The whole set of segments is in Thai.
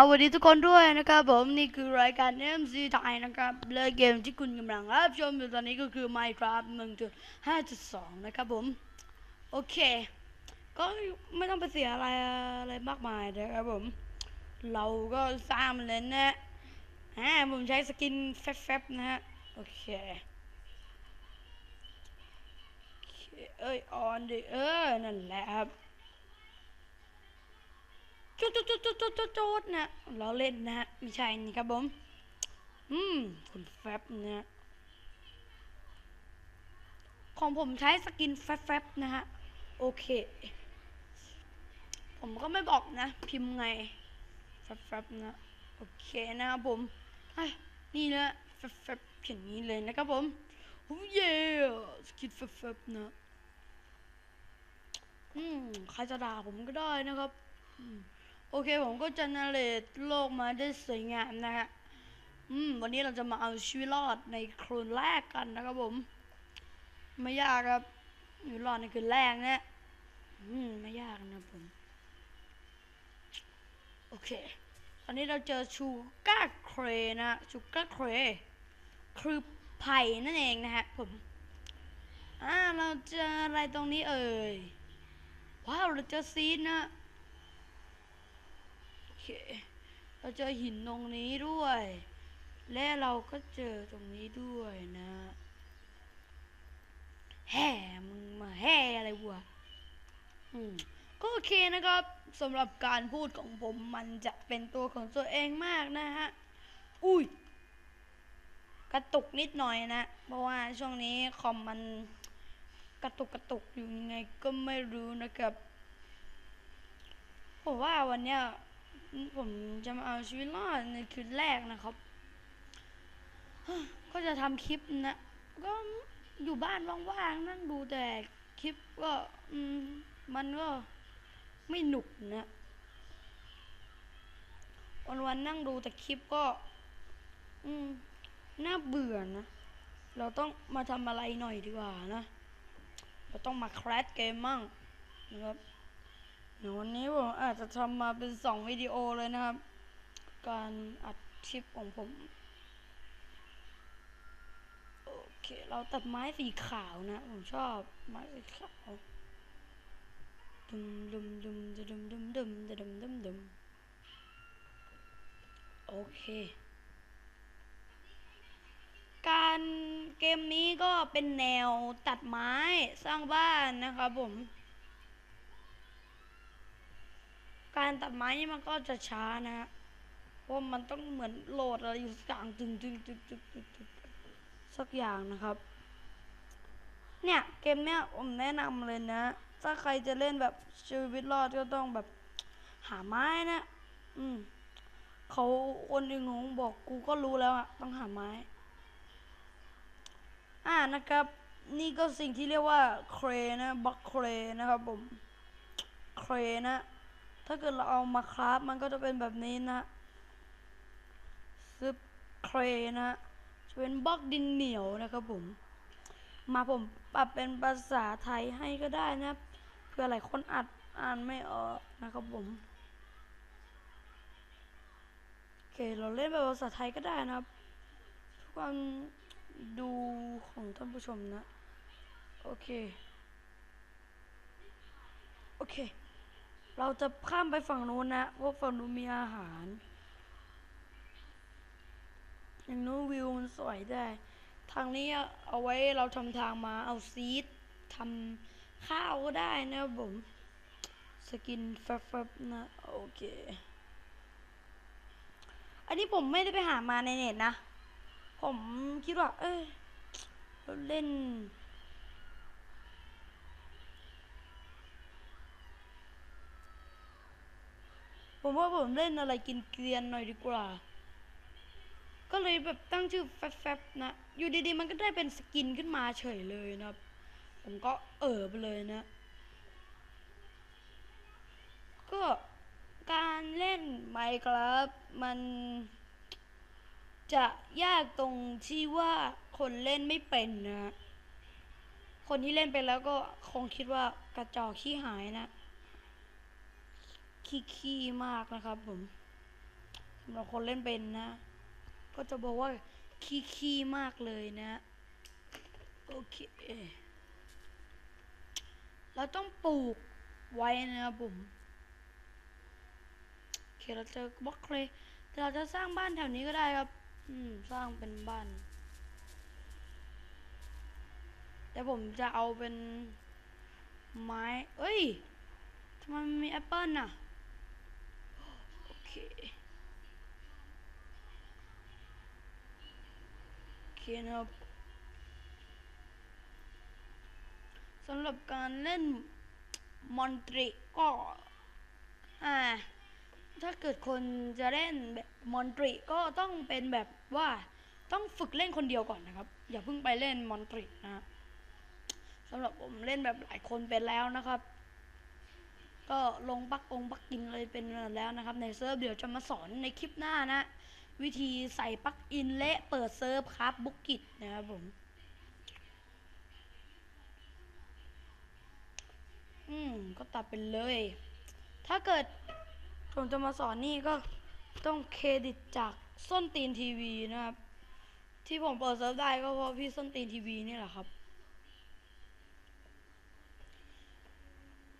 สวัสดีทุกคนด้วยนะครับผมนี่คือรายการ MC ไทยนะครับและเกมที่คุณกำลังรับชมอยู่ตอนนี้ก็คือ Minecraft 1.5.2 นะครับผม โอเค ก็ไม่ต้องไปเสียอะไรอะไรมากมายนะครับผม เราก็สร้างมันเลยนะอ่าผมใช้สกินแฟบๆนะฮะโอเคโอเค เอ้ย ออนดิเออ นั่นแหละครับ จุดจุดจุดจุดจุดจุดจุดนะเราเล่นนะฮะไม่ใช่นี่ครับผมอืมคุณแฟบนะของผมใช้สกินแฟบแฟบนะฮะโอเค ผมก็ไม่บอกนะ พิมพ์ไงแฟบแฟบนะโอเคนะครับผมอะนี่นะแฟบแฟบเขียนนี้เลยนะครับผมโอ้ยสกินแฟบแฟบนะอืมใครจะด่าผมก็ได้นะครับ อืม โอเคผมก็จะนาเรตโลกมาได้สวยงามนะฮะ อืม วันนี้เราจะมาเอาชีวิตรอดในคืนแรกกันนะครับผม ไม่ยากครับอยู่รอดในคืนแรกนะอืม ไม่ยากนะผม โอเค ตอนนี้เราเจอชูก้าเครนะชูก้าเครคือไผ่นั่นเองนะฮะผม อ่า เราเจออะไรตรงนี้เอ่ย ว้าว เราเจอซีนนะ เคเราเจอหินตรงนี้ด้วย และเราก็เจอตรงนี้ด้วยนะแห่มึงมาแห่อะไรวะก็โอเคนะครับสำหรับการพูดของผมมันจะเป็นตัวของตัวเองมากนะฮะ อุ้ย กระตุกนิดหน่อยนะ เพราะว่าช่วงนี้คอมมันกระตุกกระตุกอยู่ยังไงก็ไม่รู้นะครับผมว่าวันเนี้ย ผมจะมาเอาชีวิตรอดในคืนแรกนะครับ ก็จะทำคลิปนะ ก็อยู่บ้านว่างๆนั่งดูแต่คลิปก็มันก็ไม่หนุกนะวันๆนั่งดูแต่คลิปก็ อืมน่าเบื่อนะ เราต้องมาทำอะไรหน่อยดีกว่านะ เราต้องมาแคสเกมมั่งนะครับ เดี๋ยววันนี้ผมอาจจะทำมาเป็นสองวิดีโอเลยนะครับ การอัดคลิปของผม โอเค เราตัดไม้สีขาวนะ ผมชอบไม้สีขาวดุมดุมดุมดุมดุมดุมดุมดุมดุมโอเค การเกมนี้ก็เป็นแนวตัดไม้สร้างบ้านนะครับผม การตัดไม้นี่มันก็จะช้านะฮะเพราะมันต้องเหมือนโหลดอะไรอยู่สักอย่างตึงตึงตึงตึงตึงตึงสักอย่างนะครับ เนี่ยเกมเนี้ยผมแนะนำเลยนะ ถ้าใครจะเล่นแบบชีวิตรอดก็ต้องแบบหาไม้นะ อืมเขาคนหนึ่งงบอกกูก็รู้แล้วอะต้องหาไม้ อ่านะครับ นี่ก็สิ่งที่เรียกว่าเครนะบักเครนะครับผมเครนะ ถ้าเกิดเราเอามาคราฟมันก็จะเป็นแบบนี้นะซึบเครนะจะเป็นบล็อกดินเหนียวนะครับผม มาผมปรับเป็นภาษาไทยให้ก็ได้นะเพื่อหลายคนอัดอ่านไม่ออกนะครับผมโอเคเราเล่นแบบภาษาไทยก็ได้นะครับเพื่อความดูของท่านผู้ชมนะ โอเค โอเค เราจะข้ามไปฝั่งนู้นนะเพราะฝั่งนู้นมีอาหาร อย่างนู้นวิวมันสวยได้ ทางนี้เอาไว้เราทำทางมาเอาซีดทำข้าวก็ได้นะผม สกินแฟบๆนะโอเค อันนี้ผมไม่ได้ไปหามาในเน็ตนะ ผมคิดว่า เอ้ยเราเล่น ผมว่าผมเล่นอะไรกินเกรียนหน่อยดีกว่า ก็เลยแบบตั้งชื่อแฟบๆนะ อยู่ดีๆ มันก็ได้เป็นสกินขึ้นมาเฉยเลยนะผมก็เออไปเลยนะ ก็การเล่น Minecraft มันจะยากตรงที่ว่าคนเล่นไม่เป็นนะ คนที่เล่นไปแล้วก็คงคิดว่ากระจอกขี้หายนะ ขี้ขี้มากนะครับผมสำหรับคนเล่นเป็นนะ ก็จะบอกว่าขี้ขี้มากเลยนะ โอเค เราต้องปลูกไว้นะครับผมโอเคเราเจอบล็อกเลยแต่เราจะสร้างบ้านแถวนี้ก็ได้ครับ อืม สร้างเป็นบ้าน แต่ผมจะเอาเป็นไม้ เอ้ยทำไมมันมีแอปเปิลน่ะ เคโอเคนะครับสำหรับการเล่นมอนตรีก็อ่าถ้าเกิดคนจะเล่นแบบมอนตรีก็ต้องเป็นแบบว่าต้องฝึกเล่นคนเดียวก่อนนะครับ อย่าเพิ่งไปเล่นมอนตรีนะฮะสำหรับผมเล่นแบบหลายคนเป็นแล้วนะครับ ก็ลงปักองปักกินเลยเป็นแล้วนะครับ ในเซิร์ฟเดี๋ยวจะมาสอนในคลิปหน้านะ วิธีใส่ปักอินและเปิดเซิร์ฟครับบุกกิตนะครับผมอืมก็ตัดไปเลย ถ้าเกิดผมจะมาสอนนี่ก็ต้องเครดิตจากส้นตีนทีวีนะครับ ที่ผมเปิดเซิร์ฟได้ก็เพราะพี่ส้นตีนทีวีนี่แหละครับ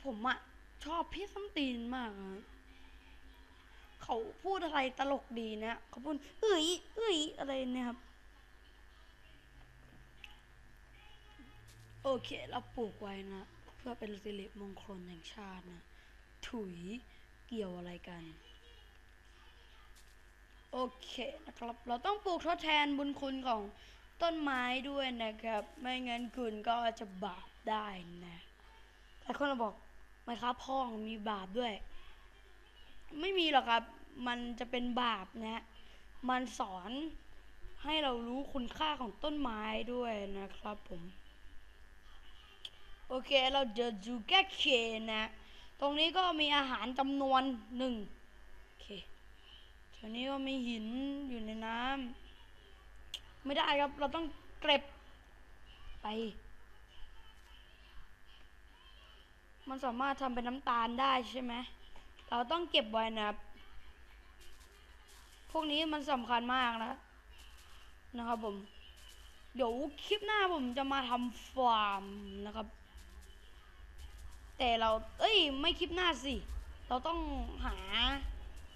ผมอะ ชอบพี่ส้นตีนมากอะเขาพูดอะไรตลกดีนะเขาพูดเอ้ยเอ้ยอะไรเนี่ยครับ โอเคเราปลูกไว้นะ เพื่อเป็นสิริมงคลแห่งชาตินะ ถุยเกี่ยวอะไรกัน โอเคนะครับ เราต้องปลูกทดแทนบุญคุณของต้นไม้ด้วยนะครับ ไม่งั้นคุณก็จะบาปได้นะแต่คนเราบอก ไม่ครับพ่องมีบาปด้วย ไม่มีหรอกครับ มันจะเป็นบาปนะ มันสอนให้เรารู้คุณค่าของต้นไม้ด้วยนะครับผม โอเคเราเจอจูแก้เคนะ ตรงนี้ก็มีอาหารจำนวนหนึ่งโอเคแถวนี้ก็มีหินอยู่ในน้ำไม่ได้ครับ เราต้องเก็บไป มันสามารถทำเป็นน้ำตาลได้ใช่ไหม เราต้องเก็บไว้นะครับ พวกนี้มันสำคัญมากนะ นะครับผม เดี๋ยวคลิปหน้าผมจะมาทำฟาร์มนะครับ แต่เรา เอ้ย ไม่คลิปหน้าสิ เราต้องหา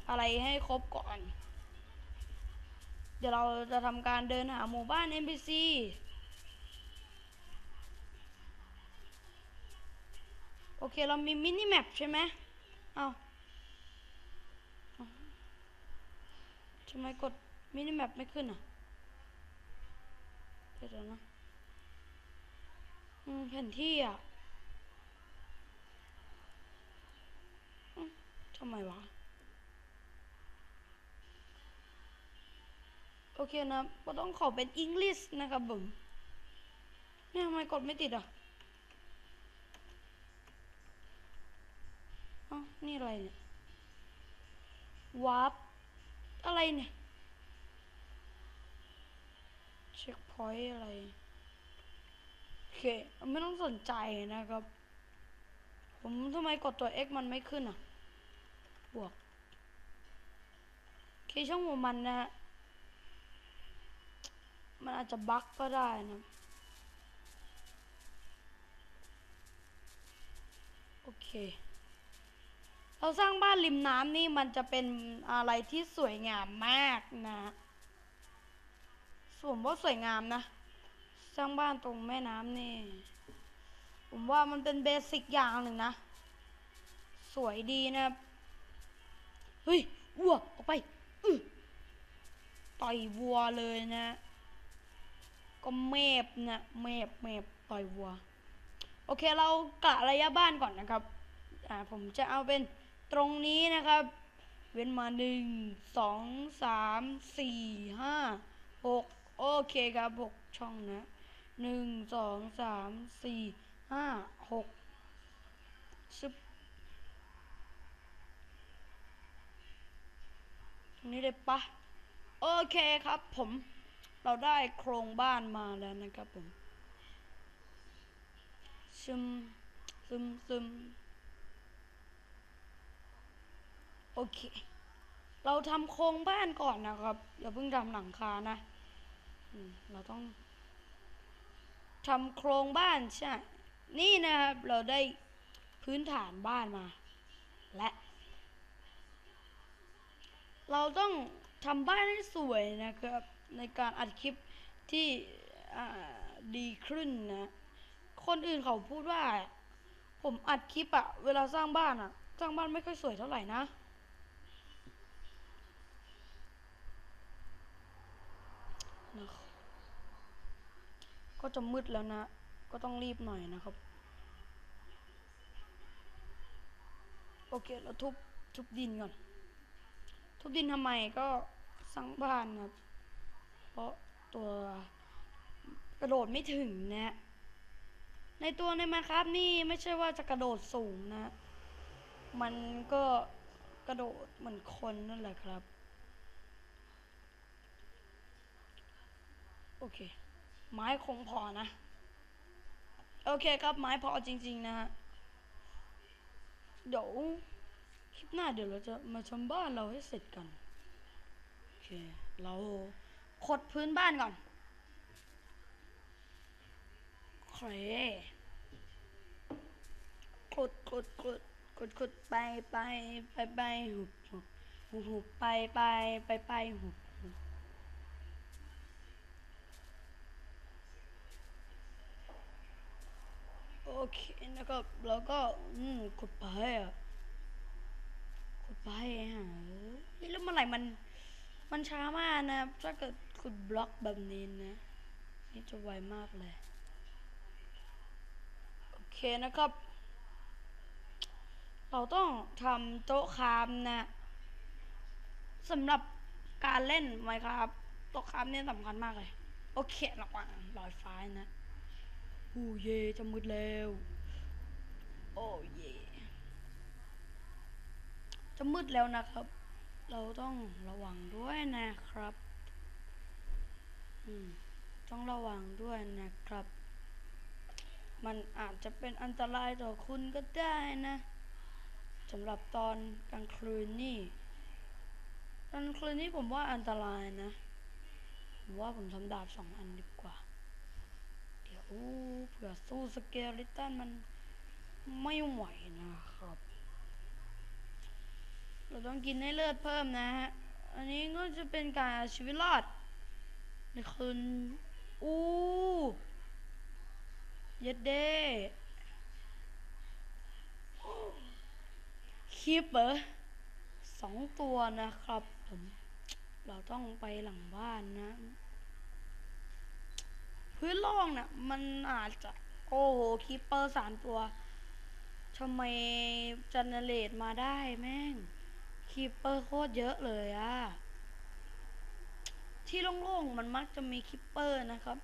อะไรให้ครบก่อน เดี๋ยวเราจะทำการเดินหาหมู่บ้าน NPC โอเค เรามีมินิแมปใช่ไหมเอาทำไมกดมินิแมปไม่ขึ้นอะเดี๋ยวนะอืมแผนที่อะทำไมวะ โอเคนะก็ต้องขอเป็นอังกฤษนะครับผมเนี่ยทำไมกดไม่ติดอะ อ๋อนี่อะไรเนี่ยวาร์ปอะไรเนี่ยเช็คพอยต์อะไร โอเค ไม่ต้องสนใจนะครับ ผมทำไมกดตัว X มันไม่ขึ้นอะ บวกเคช่องหัวมันนะฮะมันอาจจะบั๊กก็ได้นะ โอเค เราสร้างบ้านริมน้ำนี่มันจะเป็นอะไรที่สวยงามมากนะส่วนว่าสวยงามนะ สร้างบ้านตรงแม่น้ำนี่ ผมว่ามันเป็นเบสิกอย่างหนึ่งนะ สวยดีนะเฮ้ยวัวออกไปอืต่อยวัวเลยนะ ก็เมฟนะเมฟเมฟต่อยวัว โอเคเรากะระยะบ้านก่อนนะครับ อ่าผมจะเอาเป็น ตรงนี้นะครับ เว้นมาหนึ่งสองสามสี่ห้าหกโอเคครับหกช่องนะหนึ่งสองสามสี่ห้าหกซึบตรงนี้เลยปะโอเคครับผมเราได้โครงบ้านมาแล้วนะครับผมซึมซึมซึม โอเค เราทำโครงบ้านก่อนนะครับ อย่าเพิ่งทำหลังคานะอืเราต้องทำโครงบ้านใช่ นี่นะครับ เราได้พื้นฐานบ้านมา และ เราต้องทำบ้านให้สวยนะครับ ในการอัดคลิปที่ดีขึ้นนะ คนอื่นเขาพูดว่า ผมอัดคลิปอะเวลาสร้างบ้านอะสร้างบ้านไม่ค่อยสวยเท่าไหร่นะ นะครับ ก็จะมืดแล้วนะ ก็ต้องรีบหน่อยนะครับ โอเค เราทุบทุบดินก่อน ทุบดินทำไมก็สร้างบ้านครับ เพราะตัวกระโดดไม่ถึงนะ ในตัวในมาครับนี่ไม่ใช่ว่าจะกระโดดสูงนะ มันก็กระโดดเหมือนคนนั่นแหละครับ โอเค ไม้คงพอนะ โอเคครับไม้พอจริง ๆ นะฮะเดี๋ยวคลิปหน้าเดี๋ยวเราจะมาชมบ้านเราให้เสร็จกันโอเค เราขดพื้นบ้านก่อนโอเคขดขดขดขดขดไปไปไปไปหุบหุบหุบหุบไปไปไปไปหุบ โอเคนะครับแล้วก็อืมกดไปอะกดไปฮะแล้วเมื่อไหร่มัน มันช้ามากนะถ้าเกิดขุดบล็อกแบบนี้นะนี่จะไวมากเลยโอเคนะครับ เราต้องทำโต๊ะคามนะสำหรับการเล่นไหมครับโต๊ะคามเนี่ยสำคัญมากเลย โอเคระวังลอยฟ้านะ โอ้เย่จะมืดแล้ว โอ้เย่จะมืดแล้วนะครับ เราต้องระวังด้วยนะครับ อืม ต้องระวังด้วยนะครับ มันอาจจะเป็นอันตรายต่อคุณก็ได้นะสำหรับตอนกลางคืนนี่กลางคืนนี่ผมว่าอันตรายนะ ผมว่าผมทำดาบสองอันดีกว่าู้เผื่อสู้สเกลิตันมันไม่ไหวนะครับ เราต้องกินให้เลือดเพิ่มนะฮะ อันนี้ก็จะเป็นการเอาชีวิตรอดในคืนอู้เย็ดเด้คีปเปอร์สองตัวนะครับผม เราต้องไปหลังบ้านนะ พื้นโล่งน่ะมันอาจจะ โอ้โหคีปเปอร์สามตัวทำไมเจเนเรตมาได้แม่งคีปเปอร์โคตรเยอะเลยอะที่โล่งๆมันมักจะมีคีปเปอร์นะครับ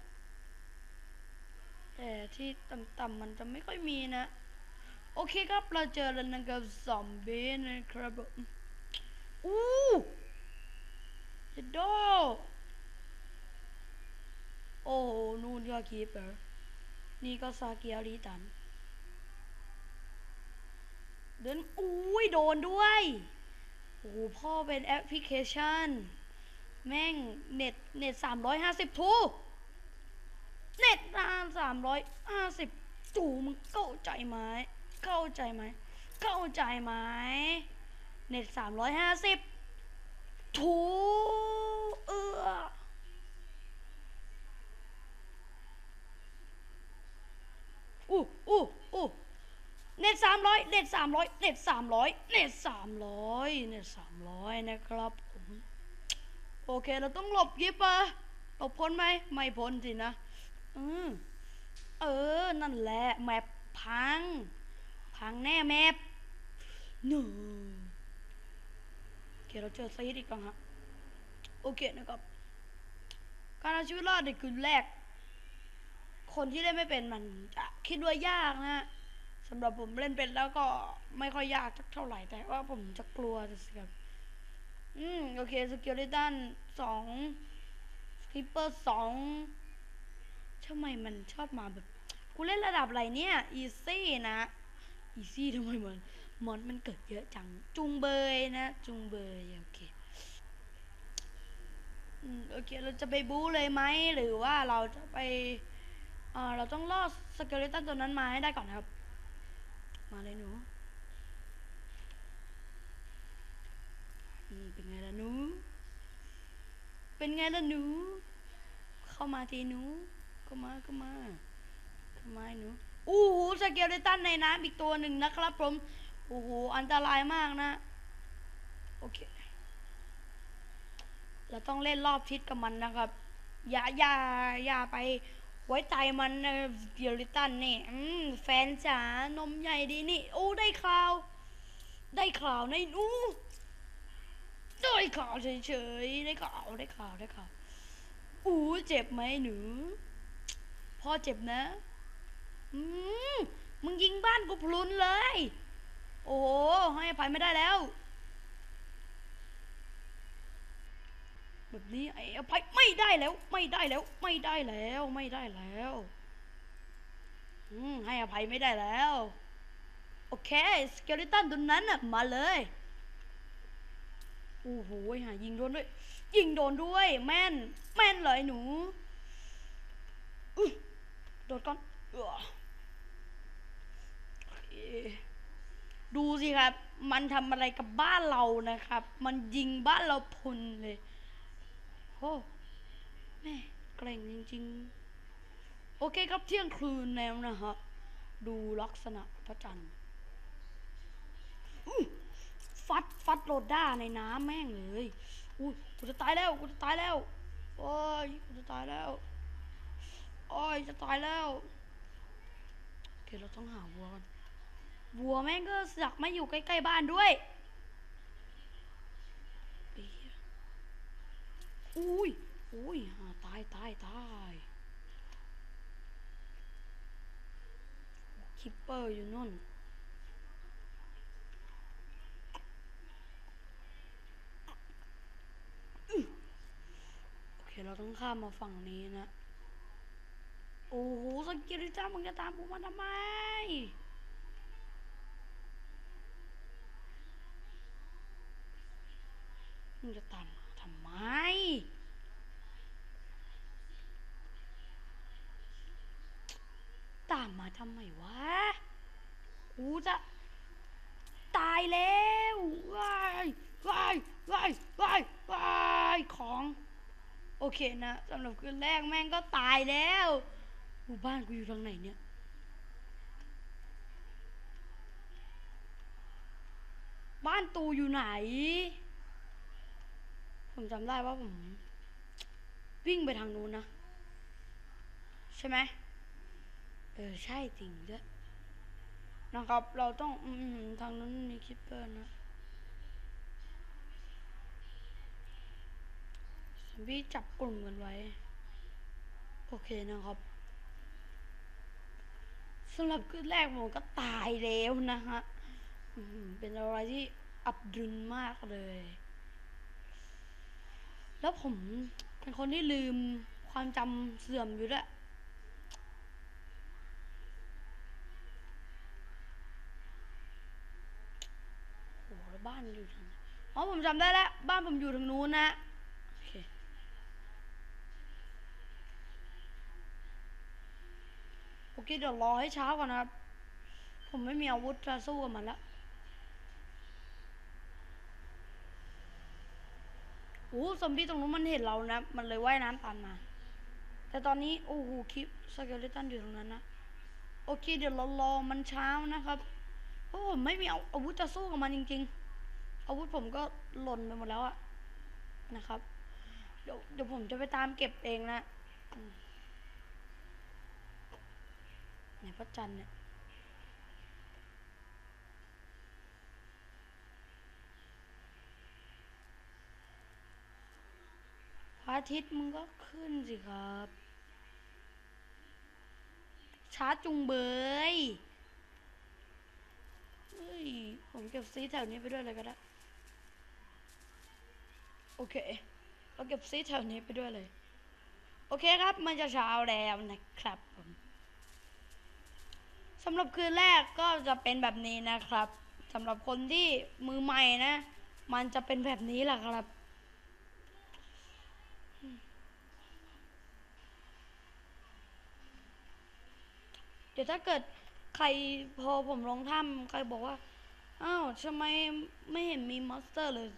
แต่ที่ต่ำๆมันจะไม่ค่อยมีนะ โอเคครับเราเจอแล้วนะครับซอมบี้นะครับอู้เจ็ดโด โอ้โห นู่นก็คีเปอร์ นี่ก็ซาเกียริตัน เดินอุ้ยโดนด้วย โอ้โห พ่อเป็นแอปพลิเคชัน แม่งเน็ตเน็ตสามร้อยห้าสิบทูเน็ตนานสามร้อยห้าสิบจูมึงเข้าใจไหม เข้าใจไหม เข้าใจไหม เน็ตสามร้อยห้าสิบทูเออ อู้อู้อู้เน็ตสามร้อยเน็ตสามร้อยเน็ตสามร้อยเน็ตสามร้อยเน็ตสามร้อยนะครับผมโอเคเราต้องหลบยิบปะหลบพ้นไหมไม่พ้นสินะอืมเออ นั่นแหละแมปพัง พังแน่แมปหนูโอเคเราเจอซีดอีกแล้วฮะโอเคนะครับ การเอาชีวิตรอดในคืนแรก คนที่เล่นไม่เป็นมันจะคิดว่ายากนะสำหรับผมเล่นเป็นแล้วก็ไม่ค่อยยากเท่าไหร่แต่ว่าผมจะกลัวสิครับ อืมโอเคสกิลิตันสองสกิปเปอร์สองทำไมมันชอบมาแบบกูเล่นระดับอะไรเนี่ยอีซี่นะอีซี่ทำไมมันมอนมันเกิดเยอะจัง จุงเบยนะ จุงเบยโอเคโอเคเราจะไปบู๊เลยไหมหรือว่าเราจะไป เราต้องล่อสเกเลตันตัวนั้นมาให้ได้ก่อนนะครับ มาเลยหนูเป็นไงล่ะหนู เป็นไงล่ะหนู เข้ามาทีหนูเข้ามาเข้ามาเข้ามาหนูอู้หูสเกเลตันในน้ำอีกตัวหนึ่งนะครับผมโอ้โหอันตรายมากนะ โอเค เราต้องเล่นรอบทิศกับมันนะครับ อย่าอย่าอย่าไป ไว้ใจมันนะเกียริตันนี่อืมแฟนจ๋านมใหญ่ดีนี่ โอ้ได้ข่าว ได้ข่าวในนูได้ข่าวเฉยๆได้ข่าวได้ข่าวได้ข่าวอู้เจ็บไหมหนูพ่อเจ็บนะอืมมึงยิงบ้านกูพลุนเลย โอ้ให้อภัยไม่ได้แล้ว แบบนี้ไอ้อภัยไม่ได้แล้ว ไม่ได้แล้ว ไม่ได้แล้วไม่ได้แล้วอืมให้อภัยไม่ได้แล้ว โอเคสเกลิตันตัวนั้นน่ะมาเลยโอ้โหหายิงโดนด้วย ยิงโดนด้วย แม่น แม่นเลยหนูโดดก่อนเออดูสิครับ มันทำอะไรกับบ้านเรานะครับ มันยิงบ้านเราพรุนเลย โอ้แม่เกรงจริง ๆ โอเคครับเที่ยงคืนแล้วนะฮะ ดูลักษณะพระจันทร์ฟัดฟัดโรดด้าในน้ำแม่งเลยอุ้ยกูจะตายแล้วกูจะตายแล้วโอ้ยกูจะตายแล้วโอ้ยจะตายแล้วโอเคเราต้องหาวัวกันวัวแม่งก็สือกไม่อยู่ใกล้ๆบ้านด้วยไอ้เหี้ย อุ้ยอุ้ยตายตายตายคิปเปอร์อยู่นู่นโอเคเราต้องข้ามมาฝั่งนี้นะ โอ้โหสกิริต้ามึงจะตามกูมาทำไมมึงจะตาม ไมตามมาทำไมวะกูจะตายแล้วว้ายว้ายว้ายว้ายว้ายของ โอเคนะสำหรับคืนแรกแม่งก็ตายแล้วหมู่บ้านกูอยู่ทางไหนเนี่ยบ้านตูอยู่ไหน ผมจำได้ว่าผม วิ่งไปทางนู้นนะ ใช่ไหมเออ ใช่จริงด้วยนะครับ เราต้องอืมทางนั้นมีคิปเปอร์นะซอมบี้จับกลุ่มกันไว้ โอเคนะครับสำหรับคืนแรกผมก็ตายแล้วนะฮะเป็นอะไรที่อับดุลมากเลย แล้วผมเป็นคนที่ลืมความจำเสื่อมอยู่ด้วยโอ้โหแล้วบ้านอยู่ทางไหนอ๋อผมจำได้แล้ว บ้านผมอยู่ทางนู้นนะโอเคโอเคเดี๋ยวรอให้เช้าก่อนนะครับ ผมไม่มีอาวุธจะสู้กับมันแล้ว โอ้ซอมบี้ตรงนู้นมันเห็นเรานะ มันเลยว่ายน้ำตามมา แต่ตอนนี้ โอ้โหคลิปสเกเลตันอยู่ตรงนั้นนะ โอเค เดี๋ยวเรารอมันเช้านะครับเพราะผมไม่มีอาอาวุธจะสู้กับมันจริง ๆ อาวุธผมก็หล่นไปหมดแล้วอะนะครับ เดี๋ยวเดี๋ยวผมจะไปตามเก็บเองนะอืมไหนพระจันทร์เนี่ย พระ อาทิตย์มึงก็ขึ้นสิครับ ช้าจุงเบยเฮ้ย ผมเก็บซีแถวนี้ไปด้วยเลยก็ได้ โอเคเราเก็บซีแถวนี้ไปด้วยเลย โอเคครับ มันจะเช้าแล้วนะครับผมสำหรับคืนแรกก็จะเป็นแบบนี้นะครับสำหรับคนที่มือใหม่นะ มันจะเป็นแบบนี้แหละครับ ดี๋ยวถ้าเกิดใครพอผมลงถ้ำใครบอกว่า อ้าวทำไมไม่เห็นมีมอนสเตอร์เลย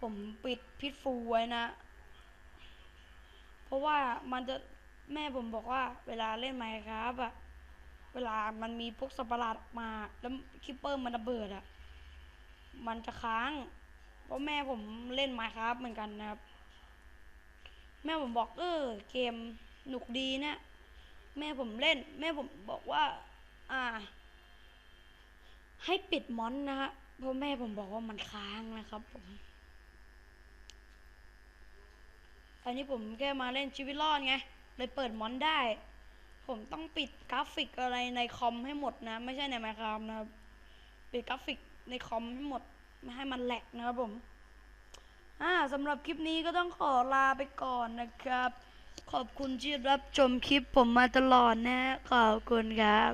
ผมปิดพิษฟูไว้นะ เพราะว่ามันจะแม่ผมบอกว่า เวลาเล่นไมค์ครับอะเวลามันมีพวกสัตว์ประหลาดมา แล้วคิปเปอร์มันระเบิดอะมันจะค้าง เพราะแม่ผมเล่นไมค์ครับเหมือนกันนะครับ แม่ผมบอกเออเกมหนุกดีเนะ แม่ผมเล่น แม่ผมบอกว่า อ่า ให้ปิดมอนนะฮะเพราะแม่ผมบอกว่ามันค้างนะครับผม อันนี้ผมแค่มาเล่นชีวิตรอดไงเลยเปิดมอนได้ ผมต้องปิดกราฟิกอะไรในคอมให้หมดนะ ไม่ใช่ในไมค์ครับนะครับปิดกราฟิกในคอมให้หมด ไม่ให้มันแหลกนะครับผมอ่าสำหรับคลิปนี้ก็ต้องขอลาไปก่อนนะครับ ขอบคุณที่รับชมคลิปผมมาตลอดนะ ขอบคุณครับ